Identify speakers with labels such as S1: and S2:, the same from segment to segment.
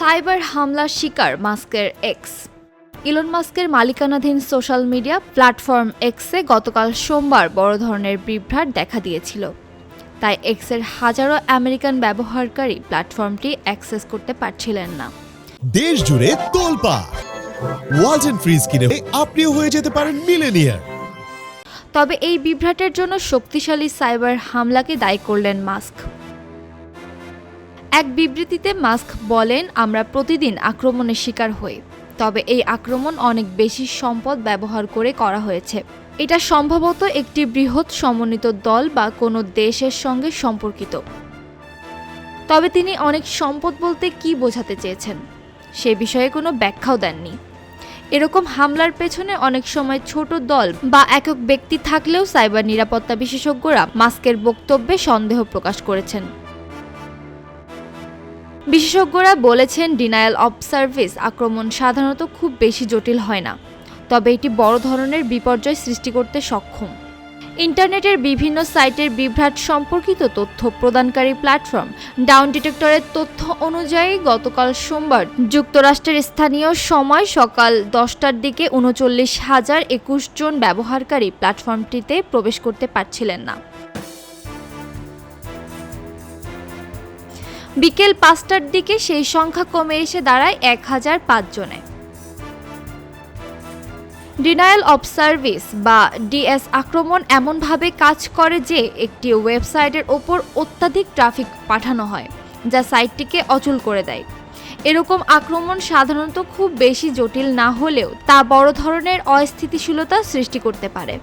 S1: Cyber হামলার শিকার মাস্কের এক্স। ইলন মাস্কের মালিকানাধীন সোশ্যাল মিডিয়া প্ল্যাটফর্ম এক্সে গতকাল সোমবার বড় ধরনের বিভ্রাট দেখা দিয়েছিল। তাই এক্সের হাজারো আমেরিকান ব্যবহারকারী প্ল্যাটফর্মটি অ্যাক্সেস করতে পারছিলেন না।
S2: দেশ জুড়ে তোলপা ওয়ালটন ফ্রিজ কিনে আপনিও হয়ে যেতে পারেন মিলেনিয়ার।
S1: তবে এই বিভ্রাটের জন্য শক্তিশালী সাইবার হামলাকে দায়ী করলেন মাস্ক। এক বিবৃতিতে মাস্ক বলেন, আমরা প্রতিদিন আক্রমণের শিকার হই, তবে এই আক্রমণ অনেক বেশি সম্পদ ব্যবহার করে করা হয়েছে। এটা সম্ভবত একটি বৃহৎ সমন্বিত দল বা কোনো দেশের সঙ্গে সম্পর্কিত। তবে তিনি অনেক সম্পদ বলতে কি বোঝাতে চেয়েছেন, সে বিষয়ে কোনো ব্যাখ্যাও দেননি। এরকম হামলার পেছনে অনেক সময় ছোট দল বা একক ব্যক্তি থাকলেও সাইবার নিরাপত্তা বিশেষজ্ঞরা মাস্কের বক্তব্যে সন্দেহ প্রকাশ করেছেন। বিশেষজ্ঞরা বলেছেন ডিনায়াল অব সার্ভিস আক্রমণ সাধারণত খুব বেশি জটিল হয় না, তবে এটি বড় ধরনের বিপর্যয় সৃষ্টি করতে সক্ষম। ইন্টারনেটের বিভিন্ন সাইটের বিভ্রাট সম্পর্কিত তথ্য প্রদানকারী প্ল্যাটফর্ম ডাউন ডিটেক্টরের তথ্য অনুযায়ী গতকাল সোমবার যুক্তরাষ্ট্রের স্থানীয় সময় সকাল দশটার দিকে উনচল্লিশ হাজার একুশ জন ব্যবহারকারী প্ল্যাটফর্মটিতে প্রবেশ করতে পারছিলেন না। বিকেল পাঁচটার দিকে সেই সংখ্যা কমে এসে দাঁড়ায় এক হাজার পাঁচ জনে। ডিনায়াল অফ সার্ভিস বা ডিএস আক্রমণ এমনভাবে কাজ করে যে একটি ওয়েবসাইটের ওপর অত্যাধিক ট্রাফিক পাঠানো হয়, যা সাইটটিকে অচল করে দেয়। এরকম আক্রমণ সাধারণত খুব বেশি জটিল না হলেও তা বড় ধরনের অস্থিতিশীলতা সৃষ্টি করতে পারে।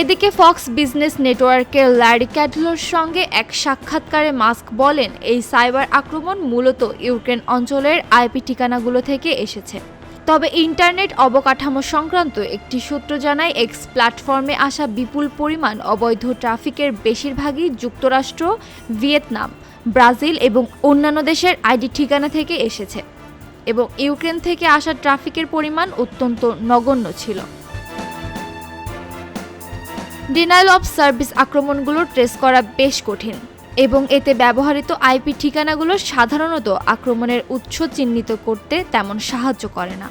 S1: এদিকে ফক্স বিজনেস নেটওয়ার্কের ল্যারি ক্যাটলোর সঙ্গে এক সাক্ষাৎকারে মাস্ক বলেন, এই সাইবার আক্রমণ মূলত ইউক্রেন অঞ্চলের আইপি ঠিকানাগুলো থেকে এসেছে। তবে ইন্টারনেট অবকাঠামো সংক্রান্ত একটি সূত্র জানায়, এক্স প্ল্যাটফর্মে আসা বিপুল পরিমাণ অবৈধ ট্রাফিকের বেশিরভাগই যুক্তরাষ্ট্র, ভিয়েতনাম, ব্রাজিল এবং অন্যান্য দেশের আইডি ঠিকানা থেকে এসেছে এবং ইউক্রেন থেকে আসা ট্রাফিকের পরিমাণ অত্যন্ত নগণ্য ছিল। ডিনাইল অফ সার্ভিস আক্রমণগুলো ট্রেস করা বেশ কঠিন এবং এতে ব্যবহৃত আইপি ঠিকানাগুলো সাধারণত আক্রমণের উৎস চিহ্নিত করতে তেমন সাহায্য করে না।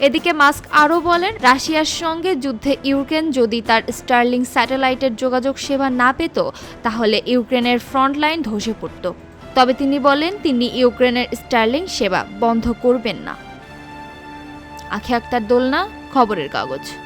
S1: এদিকে মাস্ক আরও বলেন, রাশিয়ার সঙ্গে যুদ্ধে ইউক্রেন যদি তার স্টার্লিং স্যাটেলাইটের যোগাযোগ সেবা না পেত, তাহলে ইউক্রেনের ফ্রন্টলাইন ধসে পড়ত। তবে তিনি বলেন, তিনি ইউক্রেনের স্টার্লিং সেবা বন্ধ করবেন না। আখি আক্তার দোলনা, খবরের কাগজ।